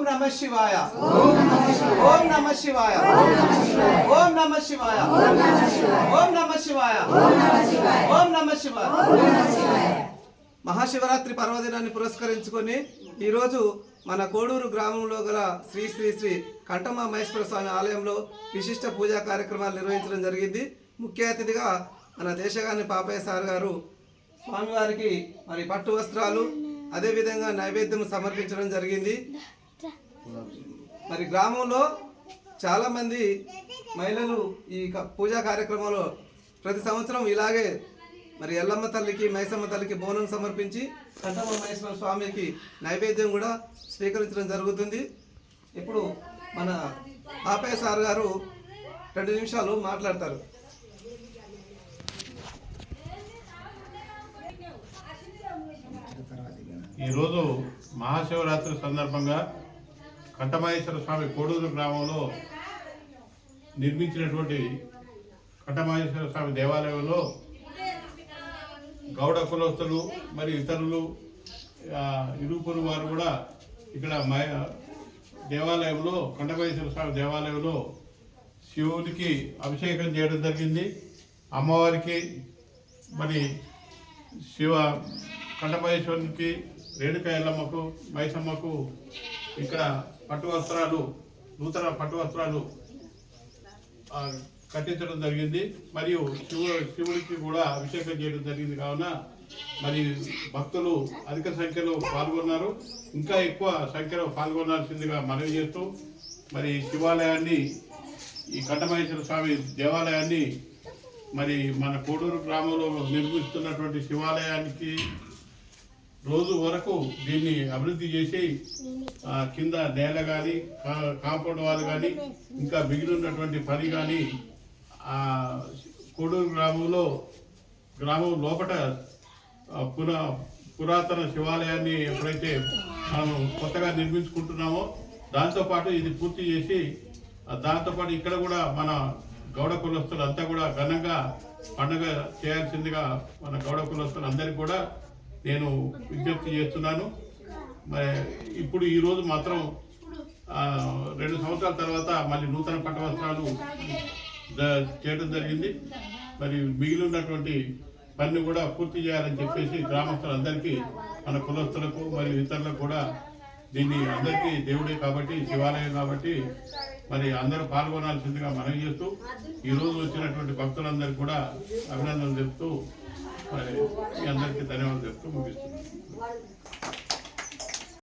ఓం నమ శివాయ ఓం నమ శివాయ ఓం నమ శివాయ ఓం నమ శివాయ ఓం నమ శివాయ మహాశివరాత్రి పర్వదినాన్ని పురస్కరించుకొని ఈరోజు మన కోడూరు గ్రామంలో గల శ్రీ శ్రీ శ్రీ కంఠమ మహేశ్వర స్వామి ఆలయంలో విశిష్ట పూజా కార్యక్రమాలు నిర్వహించడం జరిగింది ముఖ్య అతిథిగా మన దేశగాని పాపయ్య సార్ గారు స్వామివారికి మరి పట్టు వస్త్రాలు అదేవిధంగా నైవేద్యం సమర్పించడం జరిగింది మరి గ్రామంలో చాలామంది మహిళలు ఈ క- పూజా కార్యక్రమంలో ప్రతి సంవత్సరం ఇలాగే మరి ఎల్లమ్మ తల్లికి మైసమ్మ తల్లికి బోనం సమర్పించి కంటమ్మ మహేశ్వర స్వామికి నైవేద్యం కూడా స్వీకరించడం జరుగుతుంది. ఇప్పుడు మన ఆపే సార్ గారు రెండు నిమిషాలు మాట్లాడతారు. ఈరోజు మహాశివరాత్రి సందర్భంగా కంఠమహేశ్వర స్వామి కోడూరు గ్రామంలో నిర్మించినటువంటి కంఠమహేశ్వర స్వామి దేవాలయంలో గౌడ కులస్తులు మరియు ఇతరులు ఇరుపురు వారు కూడా ఇక్కడ దేవాలయంలో కంఠమహేశ్వర స్వామి దేవాలయంలో శివునికి అభిషేకం చేయడం జరిగింది. అమ్మవారికి మరి శివ కంఠమహేశ్వరునికి రేణుక ఎల్లమ్మకు మైసమ్మకు ఇక్కడ పట్టు వస్త్రాలు నూతన పట్టు వస్త్రాలు కట్టించడం జరిగింది. మరియు శివ శివుడికి కూడా అభిషేకం చేయడం జరిగింది కావున మరి భక్తులు అధిక సంఖ్యలో పాల్గొన్నారు. ఇంకా ఎక్కువ సంఖ్యలో పాల్గొనాల్సిందిగా మనవి చేస్తూ మరి శివాలయాన్ని ఈ కట్టమహేశ్వర స్వామి దేవాలయాన్ని మరి మన కోడూరు గ్రామంలో నిర్మిస్తున్నటువంటి శివాలయానికి రోజు వరకు దీన్ని అభివృద్ధి చేసి కింద నేల కానీ కాంపౌండ్ వాళ్ళు కానీ ఇంకా మిగిలి ఉన్నటువంటి పని కానీ కోడూరు గ్రామంలో గ్రామం లోపల పున పురాతన శివాలయాన్ని ఎప్పుడైతే మనం కొత్తగా నిర్మించుకుంటున్నామో దాంతోపాటు ఇది పూర్తి చేసి దాంతోపాటు ఇక్కడ కూడా మన గౌడ కులస్తులు అంతా కూడా ఘనంగా పండుగ చేయాల్సిందిగా మన గౌడ కులస్తులు అందరికీ కూడా నేను విజ్ఞప్తి చేస్తున్నాను. మరి ఇప్పుడు ఈరోజు మాత్రం రెండు సంవత్సరాల తర్వాత మళ్ళీ నూతన పట్ట వస్త్రాలు చేయడం జరిగింది. మరి మిగిలి ఉన్నటువంటి పని కూడా పూర్తి చేయాలని చెప్పేసి గ్రామస్తులందరికీ మన కులస్తులకు మరియు ఇతరులకు కూడా దీన్ని అందరికీ దేవుడే కాబట్టి శివాలయం కాబట్టి మరి అందరూ పాల్గొనాల్సిందిగా మనం చేస్తూ ఈరోజు వచ్చినటువంటి భక్తులందరికీ కూడా అభినందనలు చెప్తూ మరి మీ అందరికీ ధన్యవాదాలు చెప్తూ ముగిస్తున్నాను.